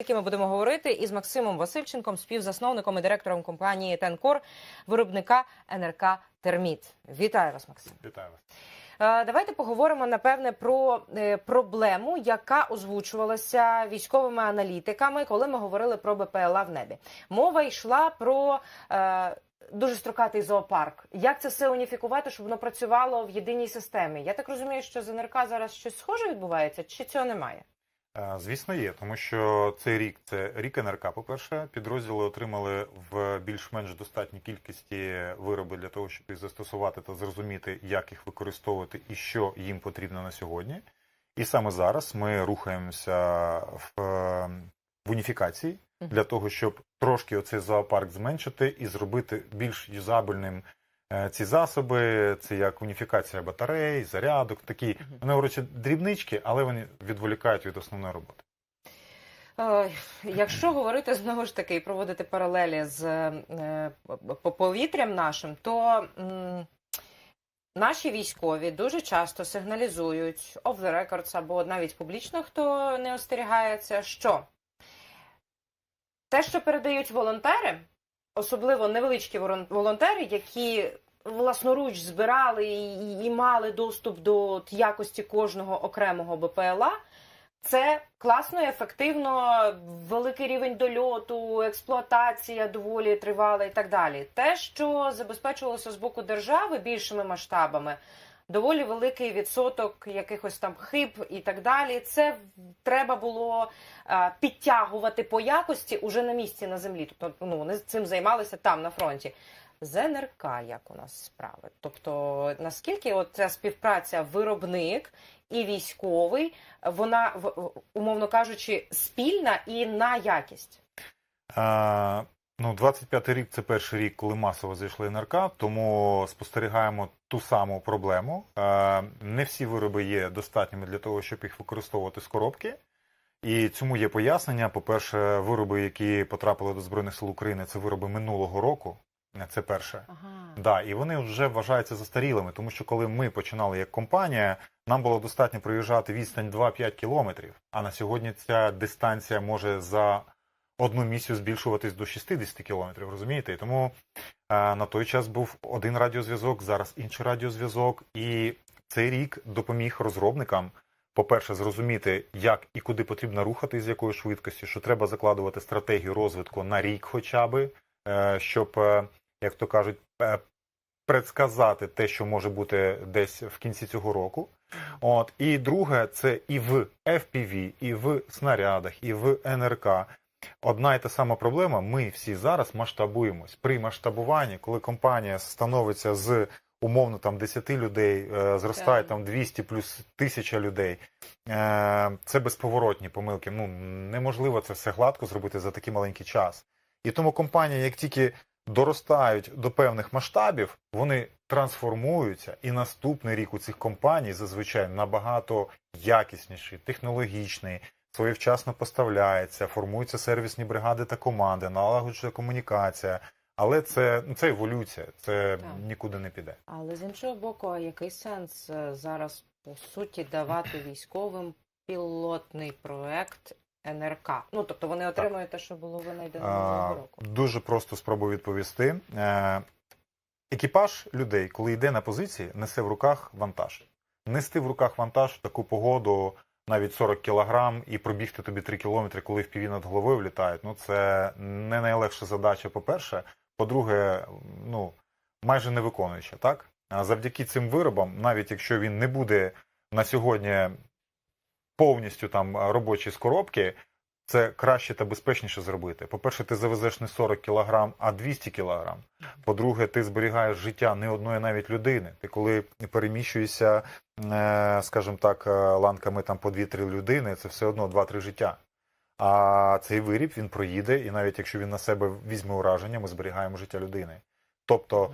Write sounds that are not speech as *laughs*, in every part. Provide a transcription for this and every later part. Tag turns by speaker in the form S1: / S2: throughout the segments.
S1: Які ми будемо говорити із Максимом Васильченком, співзасновником і директором компанії Тенкор, виробника НРК Терміт. Вітаю вас, Максим.
S2: Вітаю вас.
S1: Е, Давайте поговоримо напевне про е, проблему, яка озвучувалася військовими аналітиками, коли ми говорили про БПЛА в небі. Мова йшла про е, дуже строкатий зоопарк. Як це все уніфікувати, щоб воно працювало в єдиній системі? Я так розумію, що з НРК зараз щось схоже відбувається, чи цього немає?
S2: Е, Звісно, є, тому що цей рік це рік НРК. По перше, підрозділи отримали в більш-менш достатній кількості вироби для того, щоб їх застосувати та зрозуміти, як їх використовувати і що їм потрібно на сьогодні. І саме зараз ми рухаємося в, е, в уніфікації для того, щоб трошки оцей зоопарк зменшити і зробити більш юзабельним ці засоби. Це як уніфікація батарей, зарядок, такі вони коротше, дрібнички, але вони відволікають від основної роботи.
S1: Е, Якщо говорити знову ж таки і проводити паралелі з е, повітрям нашим, то наші військові дуже часто сигналізують off the records або навіть публічно, хто не остерігається, що те, що передають волонтери, особливо невеличкі волонтери, які власноруч збирали і, і мали доступ до якості кожного окремого БПЛА, це класно, ефективно, великий рівень дольоту, експлуатація доволі тривала і так далі. Те, що забезпечувалося з боку держави більшими масштабами, доволі великий відсоток якихось там хиб і так далі. Це треба було підтягувати по якості уже на місці на землі. Тобто, ну вони цим займалися там на фронті. З НРК як у нас справи? Тобто, наскільки от ця співпраця виробник і військовий, вона умовно кажучи, спільна і на якість.
S2: А, ну, 25-й рік це перший рік, коли масово зайшли НРК, тому спостерігаємо ту саму проблему. Не всі вироби є достатніми для того, щоб їх використовувати з коробки. І цьому є пояснення. По-перше, вироби, які потрапили до Збройних сил України, це вироби минулого року. Це перше.
S1: Ага.
S2: Да, і вони вже вважаються застарілими, тому що коли ми починали як компанія, нам було достатньо проїжджати відстань 2-5 кілометрів. А на сьогодні ця дистанція може за одну місію збільшуватись до 60 кілометрів. Розумієте? І тому е, на той час був один радіозв'язок, зараз інший радіозв'язок. І цей рік допоміг розробникам. По-перше, зрозуміти, як і куди потрібно рухати, з якою швидкості, що треба закладувати стратегію розвитку на рік, хоча би, е, щоб, е, як то кажуть, е, предсказати те, що може бути десь в кінці цього року. От і друге, це і в FPV, і в снарядах, і в НРК. Одна і та сама проблема. Ми всі зараз масштабуємось. При масштабуванні, коли компанія становиться з умовно там 10 людей, е, зростає там 200 плюс 1000 людей. Е, це безповоротні помилки. Ну неможливо це все гладко зробити за такий маленький час. І тому компанії, як тільки доростають до певних масштабів, вони трансформуються, і наступний рік у цих компаній зазвичай набагато якісніший, технологічний, своєвчасно поставляється, формуються сервісні бригади та команди, налагоджується комунікація. Але це, ну, це еволюція, це
S1: Так.
S2: нікуди не піде.
S1: Але з іншого боку, який сенс е, зараз по суті давати військовим пілотний проект НРК? Ну тобто вони отримують те, що було винайдено минулого року.
S2: Дуже просто спробую відповісти. Е, Екіпаж людей, коли йде на позиції, несе в руках вантаж. Нести в руках вантаж в таку погоду навіть 40 кілограм і пробігти тобі 3 кілометри, коли в піві над головою влітають. Ну це не найлегша задача, по-перше. По-друге, ну майже не виконуюча, так? А завдяки цим виробам, навіть якщо він не буде на сьогодні повністю там робочий з коробки, це краще та безпечніше зробити. По-перше, ти завезеш не 40 кілограм, а 200 кілограм. По-друге, ти зберігаєш життя не одної навіть людини. Ти коли переміщуєшся, е, скажімо так, е, ланками там по 2-3 людини, це все одно 2-3 життя. А цей виріб він проїде, і навіть якщо він на себе візьме ураження, ми зберігаємо життя людини. Тобто.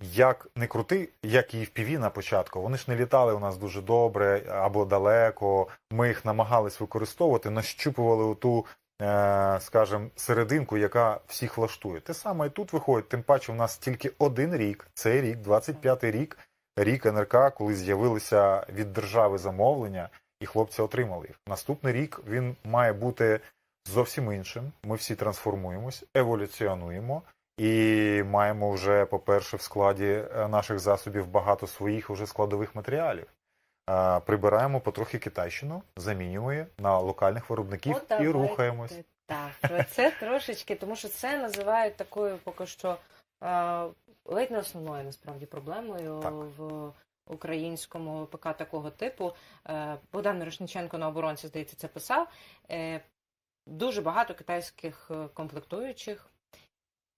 S2: Як не крути, як і в ПІВІ на початку, вони ж не літали у нас дуже добре або далеко. Ми їх намагались використовувати, нащупували ту, е, скажімо, серединку, яка всіх влаштує. Те саме і тут виходить, тим паче, у нас тільки один рік, цей рік, 25-й рік, рік НРК, коли з'явилися від держави замовлення, і хлопці отримали їх. Наступний рік він має бути зовсім іншим. Ми всі трансформуємось, еволюціонуємо і маємо вже, по-перше, в складі е, наших засобів багато своїх уже складових матеріалів. Е, Прибираємо потрохи китайщину, замінюємо на локальних виробників
S1: От
S2: і рухаємось.
S1: Так, це трошечки, тому що це називають такою поки що е, ледь не основною насправді проблемою
S2: Так.
S1: в українському ПК такого типу. Богдан Мирошниченко на оборонці, здається, це писав. Дуже багато китайських комплектуючих,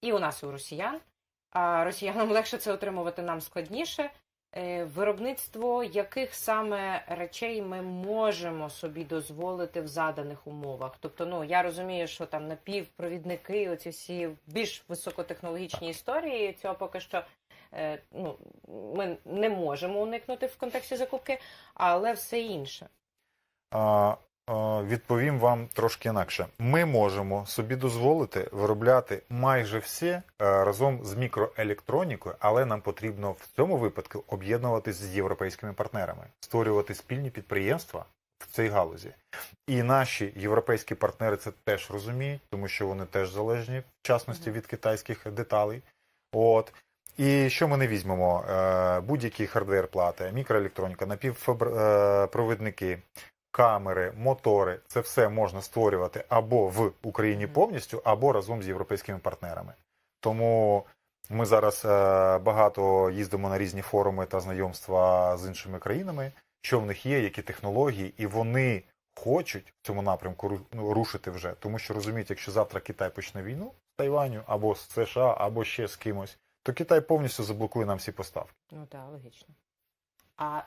S1: і у нас, і у росіян. А росіянам *laughs* легше це отримувати нам складніше. Е, Виробництво яких саме речей ми можемо собі дозволити в заданих умовах? Тобто, ну я розумію, що там напівпровідники, оці всі більш високотехнологічні історії, цього поки що е, ну, ми не можемо уникнути в контексті закупки, але все інше.
S2: А, а, Відповім вам трошки інакше. Ми можемо собі дозволити виробляти майже все е, разом з мікроелектронікою, але нам потрібно в цьому випадку об'єднуватись з європейськими партнерами, створювати спільні підприємства в цій галузі. І наші європейські партнери це теж розуміють, тому що вони теж залежні, в частності від китайських деталей. От. І що ми не візьмемо? Е, Будь-які хардвер плати, мікроелектроніка, напівпровідники, камери, мотори це все можна створювати або в Україні повністю, або разом з європейськими партнерами. Тому ми зараз е, багато їздимо на різні форуми та знайомства з іншими країнами, що в них є, які технології, і вони хочуть в цьому напрямку ну, рушити вже, тому що розуміють, якщо завтра Китай почне війну з Тайваню або з США, або ще з кимось, то Китай повністю заблокує нам всі поставки.
S1: Ну так, логічно. А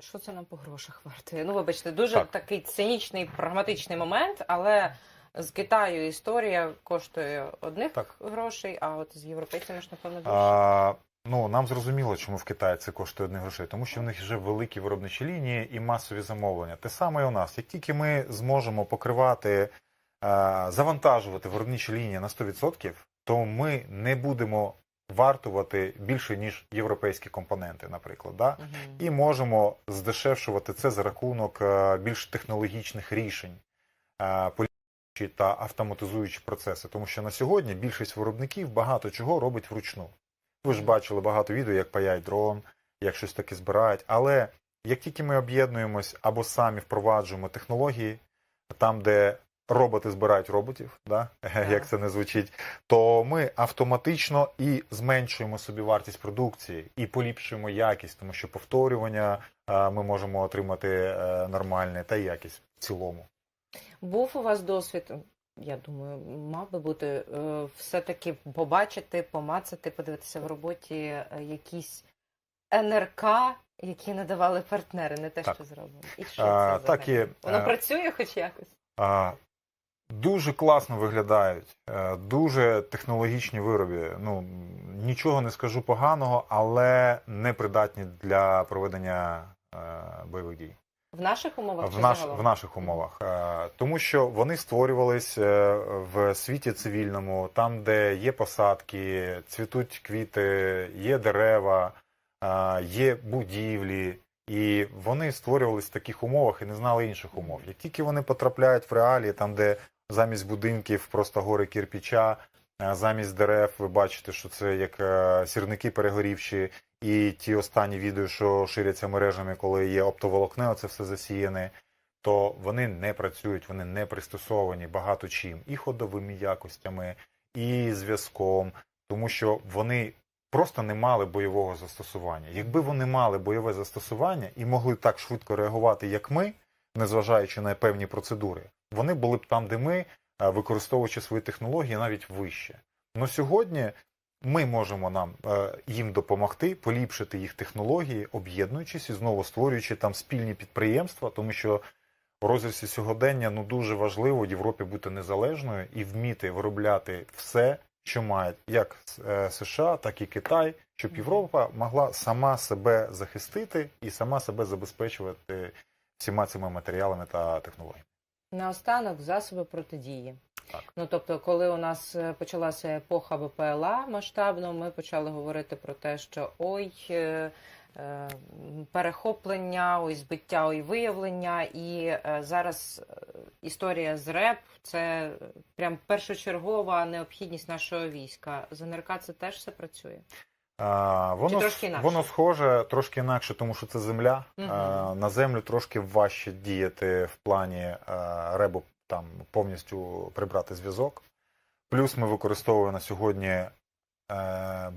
S1: що це нам по грошах вартує? Ну, вибачте, дуже
S2: Так.
S1: такий цинічний, прагматичний момент, але з Китаю історія коштує одних
S2: Так.
S1: грошей, а от з європейцями ж, напевно, більше.
S2: А, ну, нам зрозуміло, чому в Китаї це коштує одних грошей, тому що в них вже великі виробничі лінії і масові замовлення. Те саме і у нас. Як тільки ми зможемо покривати, а, завантажувати виробничі лінії на 100%, то ми не будемо вартувати більше, ніж європейські компоненти, наприклад. Да?
S1: Мгм.
S2: і можемо здешевшувати це за рахунок е, більш технологічних рішень, е, та автоматизуючи процеси. Тому що на сьогодні більшість виробників багато чого робить вручну. Ви ж бачили багато відео, як паяють дрон, як щось таке збирають. Але як тільки ми об'єднуємось або самі впроваджуємо технології, там, де роботи збирають роботів, да? *laughs* як це не звучить, то ми автоматично і зменшуємо собі вартість продукції і поліпшуємо якість, тому що повторювання е, ми можемо отримати е, нормальне та якість в цілому.
S1: Був у вас досвід, я думаю, мав би бути е, все-таки побачити, помацати, подивитися в роботі якісь НРК, які надавали партнери, не те,
S2: Так.
S1: що зроблено. І що
S2: А,
S1: це
S2: так і,
S1: Воно працює хоч якось?
S2: А, Дуже класно виглядають, е, дуже технологічні вироби. Ну нічого не скажу поганого, але не придатні для проведення е, бойових дій.
S1: В наших умовах
S2: в, наш, в наших умовах, Е, тому що вони створювались е, в світі цивільному, там, де є посадки, цвітуть квіти, є дерева, є будівлі, і вони створювались в таких умовах і не знали інших умов. Як тільки вони потрапляють в реалії, там, де замість будинків просто гори кірпіча, е, замість дерев, ви бачите, що це як е, сірники перегорівші, і ті останні відео, що ширяться мережами, коли є оптоволокне, це все засіяне, то вони не працюють, вони не пристосовані багато чим, і ходовими якостями, і зв'язком, тому що вони просто не мали бойового застосування. Якби вони мали бойове застосування і могли так швидко реагувати, як ми, незважаючи на певні процедури, вони були б там, де ми, е, використовуючи свої технології, навіть вище. Но сьогодні ми можемо нам е, їм допомогти поліпшити їх технології, об'єднуючись і знову створюючи там спільні підприємства, тому що в розрізі сьогодення ну дуже важливо Європі бути незалежною і вміти виробляти все, що мають як е, США, так і Китай, щоб Європа могла сама себе захистити і сама себе забезпечувати всіма цими матеріалами та технологіями.
S1: Наостанок засоби протидії.
S2: Так.
S1: Ну тобто, коли у нас е, почалася епоха БПЛА масштабно, ми почали говорити про те, що ой, е, е, перехоплення, ой, збиття, ой, виявлення. І е, зараз історія з РЕП це прям першочергова необхідність нашого війська. З НРК це теж все працює.
S2: А, воно,
S1: трошки інакше?
S2: воно схоже трошки інакше, тому що це земля.
S1: Мгм.
S2: А, на землю трошки важче діяти в плані а, ребу там повністю прибрати зв'язок. Плюс ми використовуємо на сьогодні е,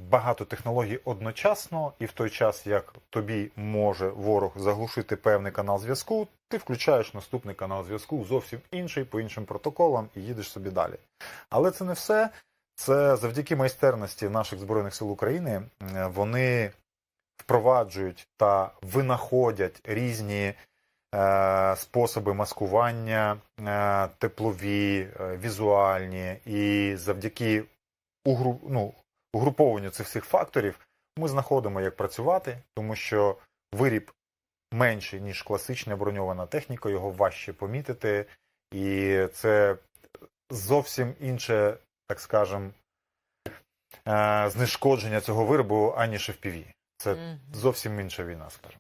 S2: багато технологій одночасно, і в той час, як тобі може ворог заглушити певний канал зв'язку, ти включаєш наступний канал зв'язку, зовсім інший, по іншим протоколам, і їдеш собі далі. Але це не все. Це завдяки майстерності наших збройних сил України. е, Вони впроваджують та винаходять різні е, способи маскування, е, теплові, візуальні, і завдяки угру, ну, угрупованню цих всіх факторів ми знаходимо, як працювати, тому що виріб менший, ніж класична броньована техніка, його важче помітити, і це зовсім інше, так скажем, е, знешкодження цього виробу, аніж FPV. Це
S1: Мгм.
S2: зовсім інша війна, скажімо.